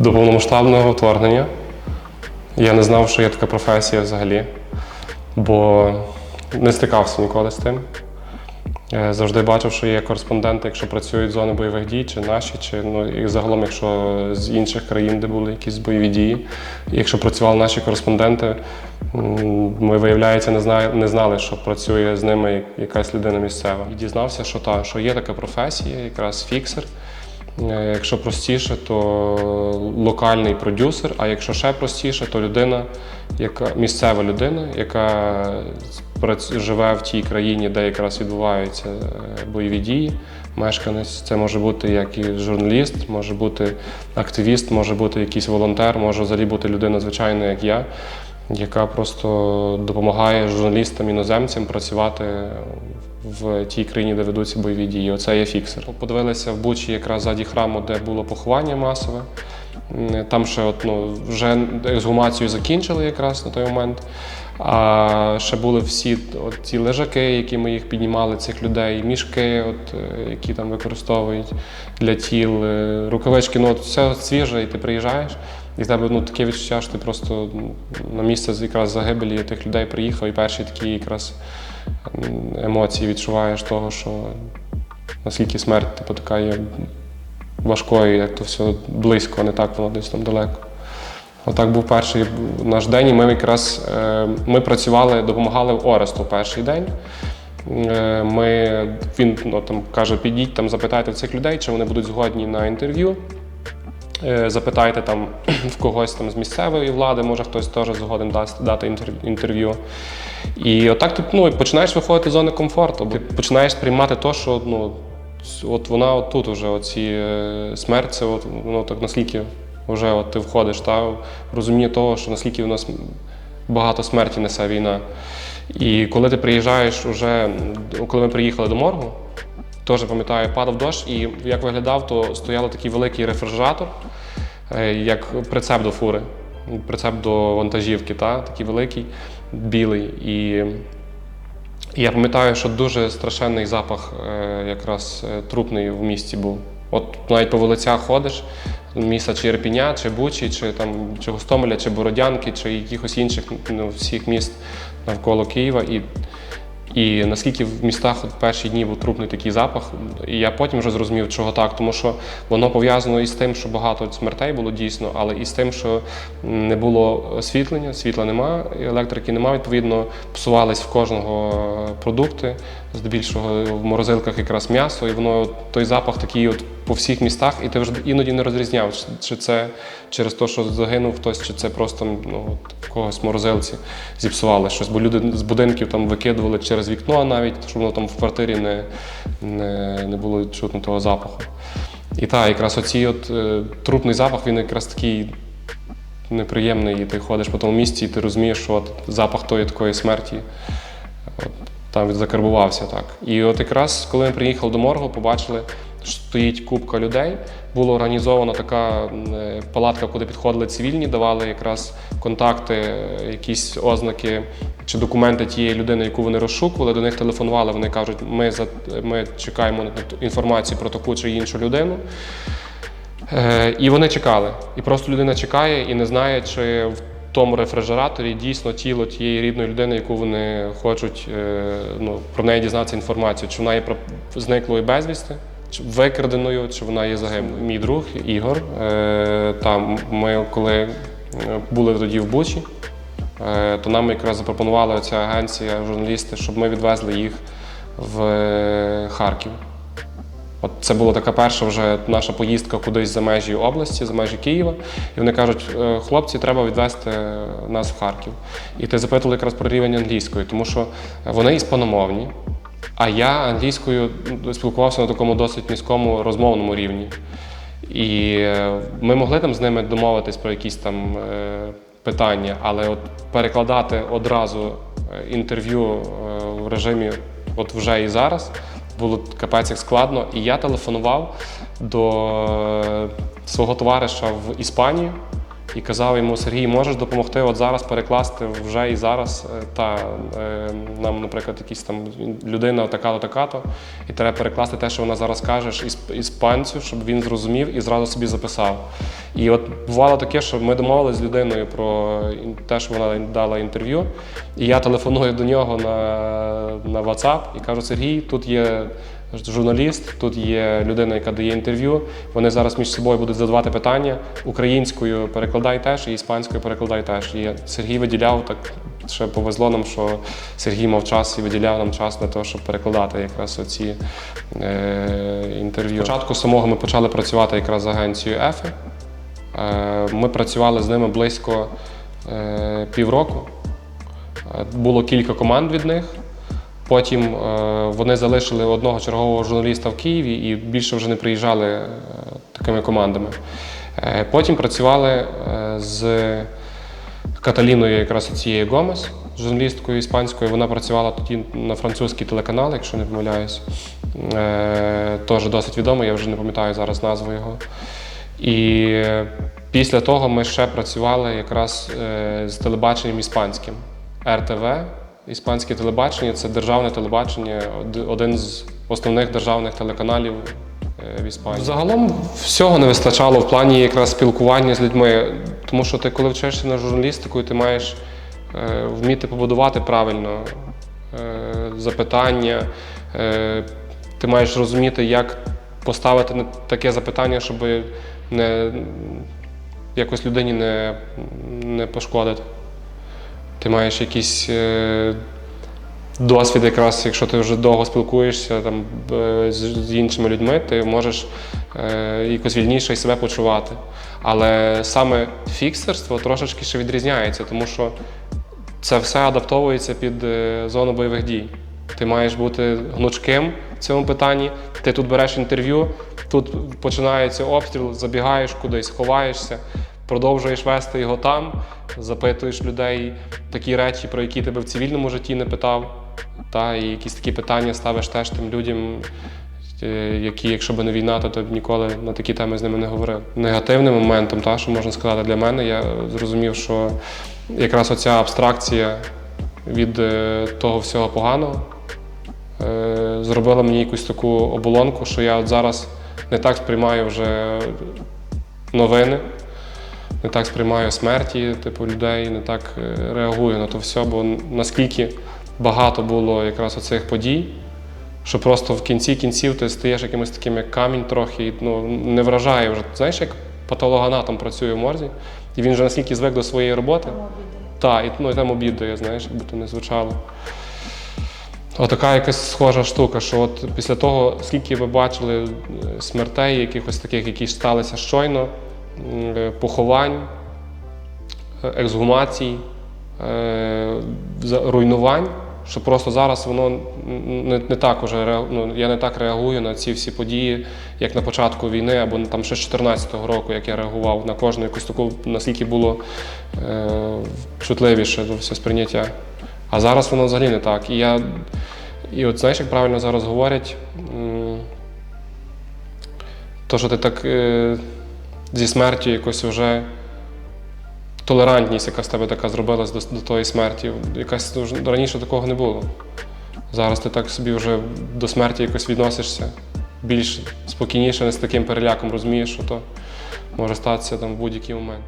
До повномасштабного вторгнення я не знав, що є така професія взагалі, бо не стикався ніколи з тим. Е, Завжди бачив, що є кореспонденти, якщо працюють зони бойових дій, чи наші, чи ну і загалом, якщо з інших країн, де були якісь бойові дії. Якщо працювали наші кореспонденти, ми, виявляється, не знали, не знали, що працює з ними якась людина місцева. І дізнався, що та, що є така професія, якраз фіксер. Е, Якщо простіше, то локальний продюсер, а якщо ще простіше, то людина, яка місцева людина, яка живе в тій країні, де якраз відбуваються е, бойові дії. Мешканець це може бути як і журналіст, може бути активіст, може бути якийсь волонтер, може взагалі бути людина звичайна, як я, яка просто допомагає журналістам іноземцям працювати в тій країні, де ведуться бойові дії. Оце є фіксер. Подивилися в Бучі якраз ззаді храму, де було поховання масове. Там ще от, ну, вже ексгумацію закінчили якраз на той момент. А ще були всі от, ці лежаки, які ми їх піднімали, цих людей, мішки, от, е, які там використовують для тіл, е, рукавички. Ну, от все свіже, і ти приїжджаєш, і в тебе ну, таке відчуття, що ти просто на місце якраз загибелі тих людей приїхав, і перші такі якраз емоції відчуваєш того, що наскільки смерть типу, така є важкою, як то все близько, не так воно десь там далеко. Отак був перший наш день, і ми якраз е, ми працювали, допомагали в Оресту перший день. Е, Ми, він ну, там, каже, підіть там, запитайте цих людей, чи вони будуть згодні на інтерв'ю. Е, Запитайте там в когось там з місцевої влади, може хтось теж згоден дасть дати інтер- інтерв'ю. І отак ти ну, починаєш виходити з зони комфорту, ти починаєш сприймати те, що ну, от вона от тут вже, оці е, смерть, це от, воно так наскільки вже от ти входиш, та, розуміння того, що наскільки в нас багато смерті несе війна. І коли ти приїжджаєш уже, коли ми приїхали до моргу, теж пам'ятаю, падав дощ, і як виглядав, то стояв такий великий рефрижератор, як прицеп до фури, прицеп до вантажівки, та, такий великий, білий. І і я пам'ятаю, що дуже страшенний запах е, якраз е, трупний в місті був. От навіть по вулицях ходиш, міста чи Ірпіня, чи Бучі, чи там чи Гостомеля, чи Бородянки, чи якихось інших ну, всіх міст навколо Києва. І, і наскільки в містах от перші дні був трупний такий запах, і я потім вже зрозумів, чого так, тому що воно пов'язано із тим, що багато смертей було дійсно, але і з тим, що не було освітлення, світла нема, електрики нема, відповідно, псувались в кожного продукти, здебільшого в морозилках якраз м'ясо, і воно той запах такий от по всіх містах, і ти вже іноді не розрізняв, чи- це через те, що загинув хтось, чи це просто ну, от, когось морозилці зіпсували щось, бо люди з будинків там викидували через вікно навіть, щоб воно там в квартирі не, не, не було чутно того запаху. І так, якраз оцій от е, трупний запах, він якраз такий неприємний, і ти ходиш по тому місці, і ти розумієш, що от запах тої такої смерті от, там закарбувався так. І от якраз, коли ми приїхали до моргу, побачили, що стоїть купка людей. Була організована така е, палатка, куди підходили цивільні, давали якраз контакти, е, якісь ознаки чи документи тієї людини, яку вони розшукували. До них телефонували. Вони кажуть, ми за ми чекаємо інформацію про таку чи іншу людину. Е, і вони чекали. І просто людина чекає і не знає, чи в тому рефрижераторі дійсно тіло тієї рідної людини, яку вони хочуть е, ну, про неї дізнатися інформацію, чи вона є зниклою безвісти, чи викраденою, чи вона є загиблою. Мій друг Ігор, е, там ми коли е, були тоді в Бучі, то нам якраз запропонувала ця агенція, журналісти, щоб ми відвезли їх в Харків. От це була така перша вже наша поїздка кудись за межі області, за межі Києва. І вони кажуть, «Е, хлопці, треба відвезти нас в Харків. І ти запитували якраз про рівень англійської, тому що вони іспаномовні, а я англійською спілкувався на такому досить низькому розмовному рівні. І е, ми могли там з ними домовитись про якісь там е, питання, але от перекладати одразу інтерв'ю в режимі от вже і зараз було капець як складно. І я телефонував до свого товариша в Іспанію і казав йому: Сергій, можеш допомогти от зараз перекласти вже і зараз. е, Та е, нам, наприклад, якась там людина така-то, така-то, і треба перекласти те, що вона зараз каже, ісп- іспанцю, щоб він зрозумів і зразу собі записав. І от бувало таке, що ми домовилися з людиною про те, що вона дала інтерв'ю, і я телефоную до нього на, на WhatsApp і кажу: Сергій, тут є журналіст, тут є людина, яка дає інтерв'ю. Вони зараз між собою будуть задавати питання. Українською перекладай теж, і іспанською перекладай теж. І Сергій виділяв так. Ще повезло нам, що Сергій мав час і виділяв нам час для того, щоб перекладати якраз оці е, інтерв'ю. Спочатку самого ми почали працювати якраз з агенцією ЕФИ. Е, Ми працювали з ними близько е, півроку. Е, Було кілька команд від них. Потім е, вони залишили одного чергового журналіста в Києві і більше вже не приїжджали е, такими командами. Е, Потім працювали з Каталіною, якраз цією Гомес, журналісткою іспанською. Вона працювала тоді на французький телеканал, якщо не помиляюсь. Теж досить відомий, я вже не пам'ятаю зараз назву його. І після того ми ще працювали якраз з телебаченням іспанським. РТВ, іспанське телебачення це державне телебачення, один з основних державних телеканалів е, в Іспанії. Загалом всього не вистачало в плані якраз спілкування з людьми, тому що ти, коли вчишся на журналістику, ти маєш е, вміти побудувати правильно е, запитання, ти маєш розуміти, як поставити таке запитання, щоб не якось людині не, не пошкодити. Ти маєш якийсь е, досвід, якраз, якщо ти вже довго спілкуєшся там, е, з, іншими людьми, ти можеш е, якось вільніше себе почувати. Але саме фіксерство трошечки ще відрізняється, тому що це все адаптовується під зону бойових дій. Ти маєш бути гнучким в цьому питанні. Ти тут береш інтерв'ю, тут починається обстріл, забігаєш кудись, ховаєшся, продовжуєш вести його там, запитуєш людей такі речі, про які тебе в цивільному житті не питав. Та, і якісь такі питання ставиш теж тим людям, е, які, якщо б не війна, то ти б ніколи на такі теми з ними не говорив. Негативним моментом, та, що можна сказати для мене, я зрозумів, що якраз оця абстракція від е, того всього поганого е, зробила мені якусь таку оболонку, що я от зараз не так сприймаю вже новини, не так сприймаю смерті типу, людей, не так е, реагую на то все, бо наскільки багато було якраз оцих подій, що просто в кінці кінців ти стаєш якимось таким як камінь трохи, і, ну, не вражає вже. Знаєш, як патологоанатом працює в морзі, і він вже наскільки звик до своєї роботи. Так, і, ну, і там обідає, знаєш, якби то не звучало. Отака якась схожа штука, що от після того, скільки ви бачили е, смертей, якихось таких, які сталися щойно, поховань, е, ексгумацій, е, руйнувань, що просто зараз воно не, не так уже ну, я не так реагую на ці всі події, як на початку війни, або там ще з 14-го року, як я реагував на кожну якусь таку, наскільки було е, чутливіше все сприйняття. А зараз воно взагалі не так. І я. І от знаєш, як правильно зараз говорять, то, що ти так е, зі смертю якось вже толерантність, яка з тебе така зробилась до, до тої смерті. Якась раніше такого не було. Зараз ти так собі вже до смерті якось відносишся більш спокійніше, не з таким переляком розумієш, що то може статися там в будь-який момент.